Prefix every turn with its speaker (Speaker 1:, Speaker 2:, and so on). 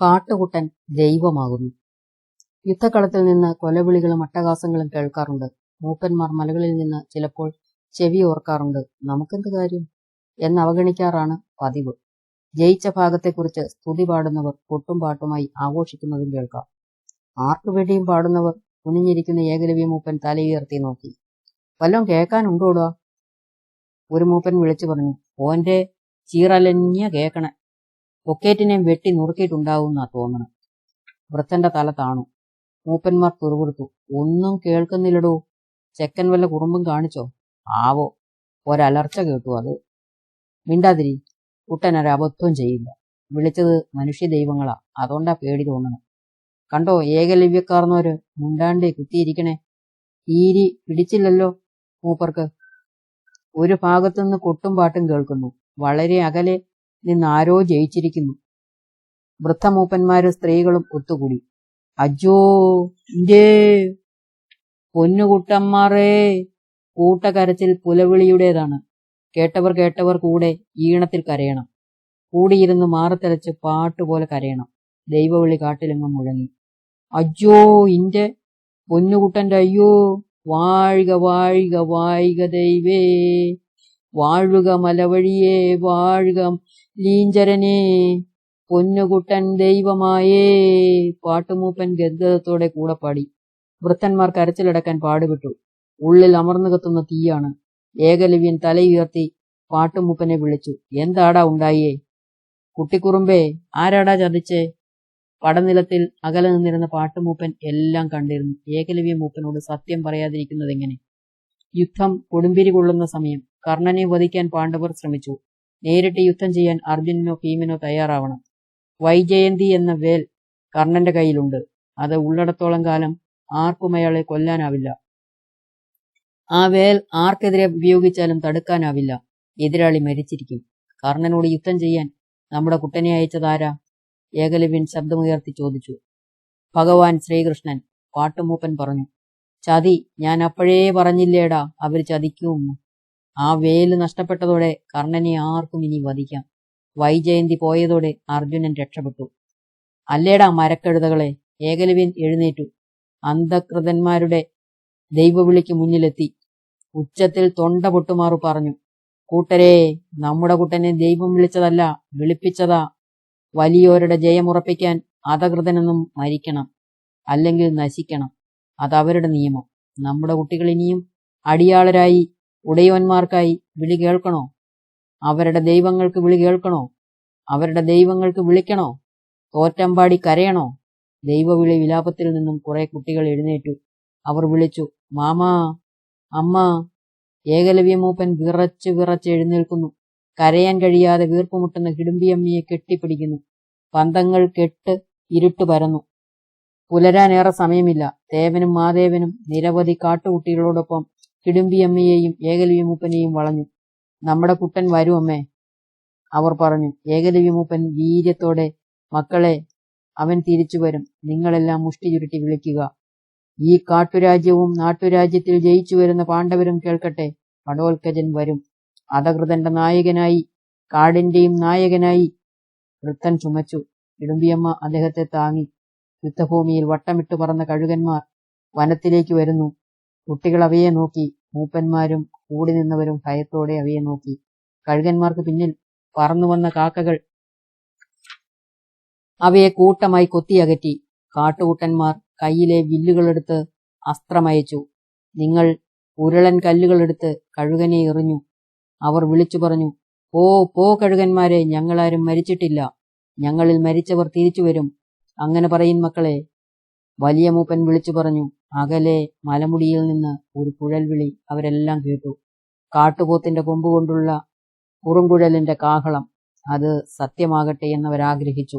Speaker 1: കാട്ടുകുട്ടൻ ദൈവമാകുന്നു. യുദ്ധക്കളത്തിൽ നിന്ന് കൊലവിളികളും അട്ടഹാസങ്ങളും കേൾക്കാറുണ്ട്. മൂപ്പന്മാർ മലകളിൽ നിന്ന് ചിലപ്പോൾ ചെവി ഓർക്കാറുണ്ട്. നമുക്കെന്ത് കാര്യം? എന്ന് അവഗണിക്കാറാണ് പതിവ്. ജയിച്ച ഭാഗത്തെക്കുറിച്ച് സ്തുതി പാടുന്നവർ പൊട്ടും പാട്ടുമായി ആഘോഷിക്കുന്നതും കേൾക്കാം. ആർക്കു വേണ്ടിയും പാടുന്നവർ കുനിഞ്ഞിരിക്കുന്ന ഏകലവ്യ മൂപ്പൻ തലയുയർത്തി നോക്കി. വല്ലതും കേൾക്കാനുണ്ടോടാ? ഒരു മൂപ്പൻ വിളിച്ചു പറഞ്ഞു ഓന്റെ ചീറലഞ്ഞ കേക്കണേ. പൊക്കേറ്റിനെയും വെട്ടി നുറുക്കിയിട്ടുണ്ടാവുമെന്നാ തോന്നണം. വൃത്തന്റെ തല താണു. മൂപ്പന്മാർ തുറുകുറുത്തു ഒന്നും കേൾക്കുന്നില്ലടോ. ചെക്കൻ വല്ല കുറുമ്പും കാണിച്ചോ? ആവോ. ഒരലർച്ച കേട്ടു അത്. മിണ്ടാതിരി. കുട്ടനൊരു അബദ്ധവും ചെയ്യില്ല. വിളിച്ചത് മനുഷ്യ ദൈവങ്ങളാ അതുകൊണ്ടാ പേടി തോന്നണം. കണ്ടോ ഏകലവ്യക്കാർന്നവര് മുണ്ടാണ്ടേ കുത്തിയിരിക്കണേ? ഈരി പിടിച്ചില്ലല്ലോ മൂപ്പർക്ക്. ഒരു ഭാഗത്തുനിന്ന് കൊട്ടും പാട്ടും കേൾക്കുന്നു. വളരെ അകലെ നിന്ന് ആരോ ജയിച്ചിരിക്കുന്നു. വൃദ്ധമൂപ്പന്മാരും സ്ത്രീകളും ഒത്തുകൂടി. അജോ ഇന്റെ പൊന്നുകുട്ടന്മാറേ കൂട്ടകരച്ചിൽ പുലവിളിയുടേതാണ്. കേട്ടവർ കേട്ടവർ കൂടെ ഈണത്തിൽ കരയണം. കൂടിയിരുന്ന് മാറത്തലച്ച് പാട്ടുപോലെ കരയണം. ദൈവവിളി കാട്ടിലെങ്ങും മുഴങ്ങി. അജ്ജോ ഇന്റെ പൊന്നുകുട്ടന്റെ അയ്യോ വാഴുക വാഴുക വാഴുക ദൈവേ. വാഴുക മലവഴിയേ വാഴുക ലീഞ്ചരനേ പൊന്നുകുട്ടൻ ദൈവമായേ. പാട്ടുമൂപ്പൻ ഗദ്ഗതത്തോടെ കൂടെ പാടി. വൃത്തന്മാർ കരച്ചിലടക്കാൻ പാടുപെട്ടു. ഉള്ളിൽ അമർന്നു കത്തുന്ന തീയാണ്. ഏകലവ്യൻ തലയുയർത്തി പാട്ടുമൂപ്പനെ വിളിച്ചു. എന്താടാ ഉണ്ടായേ? കുട്ടിക്കുറുമ്പേ ആരാടാ ചതിച്ചേ? പടനിലത്തിൽ അകലെ നിന്നിരുന്ന പാട്ടുമൂപ്പൻ എല്ലാം കണ്ടിരുന്നു. ഏകലവ്യ മൂപ്പനോട് സത്യം പറയാതിരിക്കുന്നതെങ്ങനെ? യുദ്ധം കൊടുമ്പിരി കൊള്ളുന്ന സമയം കർണനെ വധിക്കാൻ പാണ്ഡവർ ശ്രമിച്ചു. നേരിട്ട് യുദ്ധം ചെയ്യാൻ അർജുനനോ ഭീമനോ തയ്യാറാവണം. വൈജയന്തി എന്ന വേൽ കർണന്റെ കയ്യിലുണ്ട്. അത് ഉള്ളിടത്തോളം കാലം ആർക്കും അയാളെ കൊല്ലാനാവില്ല. ആ വേൽ ആർക്കെതിരെ ഉപയോഗിച്ചാലും തടുക്കാനാവില്ല. എതിരാളി മരിച്ചിരിക്കും. കർണനോട് യുദ്ധം ചെയ്യാൻ നമ്മുടെ കുട്ടനെ അയച്ചതാരാ ഏകലവ്യൻ ശബ്ദമുയർത്തി ചോദിച്ചു. ഭഗവാൻ ശ്രീകൃഷ്ണൻ പാട്ടുമൂപ്പൻ പറഞ്ഞു. ചതി ഞാൻ അപ്പോഴേ പറഞ്ഞില്ലേടാ. അവർ ചതിക്കുമെന്ന്. ആ വേൽ നഷ്ടപ്പെട്ടതോടെ കർണനെ ആർക്കും ഇനി വധിക്കാം. വൈജയന്തി പോയതോടെ അർജുനൻ രക്ഷപ്പെട്ടു. അല്ലേടാ മരക്കഴുതകളെ? ഏകലവ്യൻ എഴുന്നേറ്റു. അന്ധകൃതന്മാരുടെ ദൈവവിളിക്ക് മുന്നിലെത്തി. ഉച്ചത്തിൽ തൊണ്ട പൊട്ടുമാറു പറഞ്ഞു. കൂട്ടരെ നമ്മുടെ കുട്ടനെ ദൈവം വിളിച്ചതല്ല വിളിപ്പിച്ചതാ. വലിയോരുടെ ജയമുറപ്പിക്കാൻ അധകൃതനെന്നും മരിക്കണം. അല്ലെങ്കിൽ നശിക്കണം. അതവരുടെ നിയമം. നമ്മുടെ കുട്ടികൾ ഇനിയും അടിയാളരായി ഉടയോന്മാർക്കായി വിളി കേൾക്കണോ? അവരുടെ ദൈവങ്ങൾക്ക് വിളി കേൾക്കണോ? അവരുടെ ദൈവങ്ങൾക്ക് വിളിക്കണോ? തോറ്റമ്പാടി കരയണോ? ദൈവവിളി വിലാപത്തിൽ നിന്നും കുറെ കുട്ടികൾ എഴുന്നേറ്റു. അവർ വിളിച്ചു മാമാ അമ്മ ഏകലവ്യമൂപ്പൻ വിറച്ച് വിറച്ച് എഴുന്നേൽക്കുന്നു. കരയാൻ കഴിയാതെ വീർപ്പുമുട്ടുന്ന കിടുമ്പിയമ്മയെ കെട്ടിപ്പിടിക്കുന്നു. പന്തങ്ങൾ കെട്ട് ഇരുട്ട് പരന്നു. പുലരാനേറെ സമയമില്ല. ദേവനും മാദേവനും നിരവധി കാട്ടുകുട്ടികളോടൊപ്പം കിടുമ്പിയമ്മയെയും ഏകലവ്യമൂപ്പനെയും വളഞ്ഞു. നമ്മുടെ കുട്ടൻ വരും അമ്മേ അവർ പറഞ്ഞു. ഏകലവ്യമൂപ്പൻ വീര്യത്തോടെ മക്കളെ അവൻ തിരിച്ചു വരും. നിങ്ങളെല്ലാം മുഷ്ടി ചുരുട്ടി വിളിക്കുക. ഈ കാട്ടുരാജ്യവും നാട്ടുരാജ്യത്തിൽ ജയിച്ചു വരുന്ന പാണ്ഡവരും കേൾക്കട്ടെ. പടോൽക്കജൻ വരും. അധകൃതന്റെ നായകനായി കാടിന്റെയും നായകനായി വൃത്തൻ ചുമച്ചു. ഇടുമ്പിയമ്മ അദ്ദേഹത്തെ താങ്ങി. യുദ്ധഭൂമിയിൽ വട്ടമിട്ട് പറന്ന കഴുകന്മാർ വനത്തിലേക്ക് വരുന്നു. കുട്ടികൾ അവയെ നോക്കി മൂപ്പന്മാരും കൂടി നിന്നവരും ഭയത്തോടെ അവയെ നോക്കി. കഴുകന്മാർക്ക് പിന്നിൽ പറന്നു വന്ന കാക്കകൾ അവയെ കൂട്ടമായി കൊത്തിയകറ്റി. കാട്ടുകൂട്ടന്മാർ കയ്യിലെ വില്ലുകളെടുത്ത് അസ്ത്രമയച്ചു നിങ്ങൾ ഉരുളൻ കല്ലുകളെടുത്ത് കഴുകനെ എറിഞ്ഞു. അവർ വിളിച്ചു പറഞ്ഞു ഓ പോ കഴുകന്മാരെ ഞങ്ങളാരും മരിച്ചിട്ടില്ല. ഞങ്ങളിൽ മരിച്ചവർ തിരിച്ചു വരും. അങ്ങനെ പറയും മക്കളെ. വലിയ മൂപ്പൻ വിളിച്ചു പറഞ്ഞു അകലെ മലമുടിയിൽ നിന്ന് ഒരു കുഴൽ വിളി അവരെല്ലാം കേട്ടു. കാട്ടുപോത്തിന്റെ കൊമ്പ് കൊണ്ടുള്ള കുറുങ്കുഴലിന്റെ കാഹളം അത് സത്യമാകട്ടെ എന്നവരാഗ്രഹിച്ചു.